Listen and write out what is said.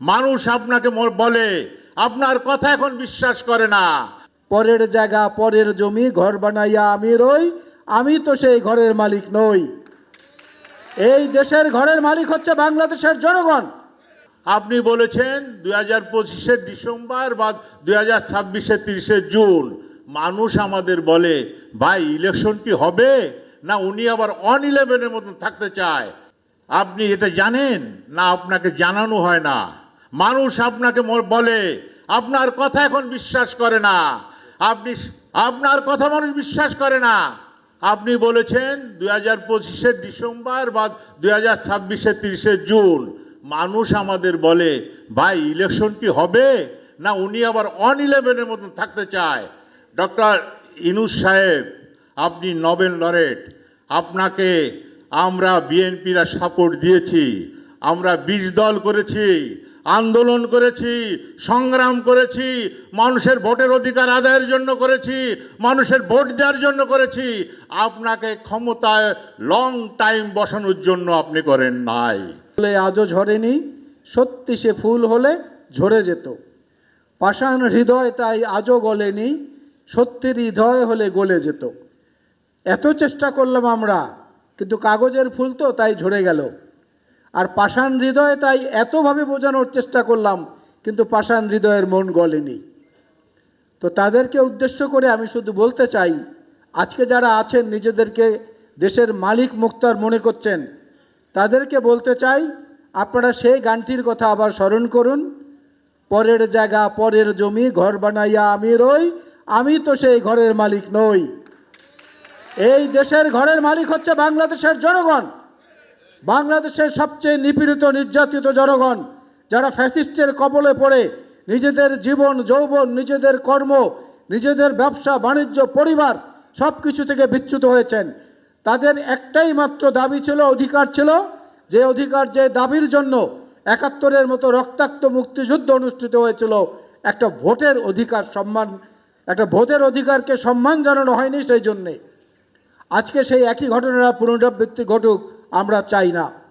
মানুষ আপনাকে বলে আপনার কথা এখন বিশ্বাস করে না। পরের জায়গা পরের জমি ঘর বানাইয়া আমি রই আমি তো সেই ঘরের মালিক নই। এই দেশের ঘরের মালিক হচ্ছে বাংলাদেশের জনগণ। আপনি বলেছেন দুই হাজার পঁচিশের ডিসেম্বর বা দুই হাজার ছাব্বিশে তিরিশে জুন। মানুষ আমাদের বলে ভাই ইলেকশন কি হবে? না উনি আবার অন ইলেভেনের মতন থাকতে চায়। আপনি এটা জানেন? না আপনাকে জানানো হয় না। মানুষ আপনাকে বলে, আপনার কথা এখন বিশ্বাস করে না। আপনি আপনার কথা মানুষ বিশ্বাস করে না। আপনি বলেছেন দুই হাজার পঁচিশের ডিসেম্বর বা দুই হাজার ছাব্বিশের তিরিশে জুন। মানুষ আমাদের বলে, ভাই ইলেকশন কি হবে? না, উনি আবার অন ইলেভেনের মতন থাকতে চায়। ডক্টর ইনুস সাহেব, আপনি নোবেল লরেট। আপনাকে আমরা বিএনপিরা সাপোর্ট দিয়েছি। আমরা বিষ দল করেছি। আন্দোলন করেছি, সংগ্রাম করেছি, মানুষের ভোটের অধিকার আদায়ের জন্য করেছি, মানুষের ভোট দেওয়ার জন্য করেছি। আপনাকে ক্ষমতায় লং টাইম বসানোর জন্য আপনি করেন নাই। আজও ঝরেনি, সত্যি সে ফুল হলে ঝরে যেত। পাষাণ হৃদয় তাই আজও গলেনি, সত্যির হৃদয় হলে গলে যেত। এত চেষ্টা করলাম আমরা, কিন্তু কাগজের ফুল তো তাই ঝরে গেল। আর পাষাণ হৃদয় তাই এতভাবে বোঝানোর চেষ্টা করলাম, কিন্তু পাষাণ হৃদয়ের মন গলেনি। তো তাদেরকে উদ্দেশ্য করে আমি শুধু বলতে চাই, আজকে যারা আছেন, নিজেদেরকে দেশের মালিক মুক্তার মনে করছেন, তাদেরকে বলতে চাই, আপনারা সেই গানটির কথা আবার স্মরণ করুন। পরের জায়গা, পরের জমি, ঘর বানাইয়া আমি রই, আমি তো সেই ঘরের মালিক নই। এই দেশের ঘরের মালিক হচ্ছে বাংলাদেশের জনগণ। বাংলাদেশের সবচেয়ে নিপীড়িত নির্যাতিত জনগণ, যারা ফ্যাসিস্টের কবলে পড়ে, নিজেদের জীবন, যৌবন, নিজেদের কর্ম, নিজেদের ব্যবসা, বাণিজ্য, পরিবার সব কিছু থেকে বিচ্যুত হয়েছেন। তাদের একটাই মাত্র দাবি ছিল, অধিকার ছিল, যে অধিকার যে দাবির জন্য একাত্তরের মতো রক্তাক্ত মুক্তিযুদ্ধ অনুষ্ঠিত হয়েছিল, একটা ভোটের অধিকার সম্মান, একটা ভোটের অধিকারকে সম্মান জানানো হয়নি সেই জন্যে। আজকে সেই একই ঘটনার পুনরাবৃত্তি ঘটুক। আমরা চাই না।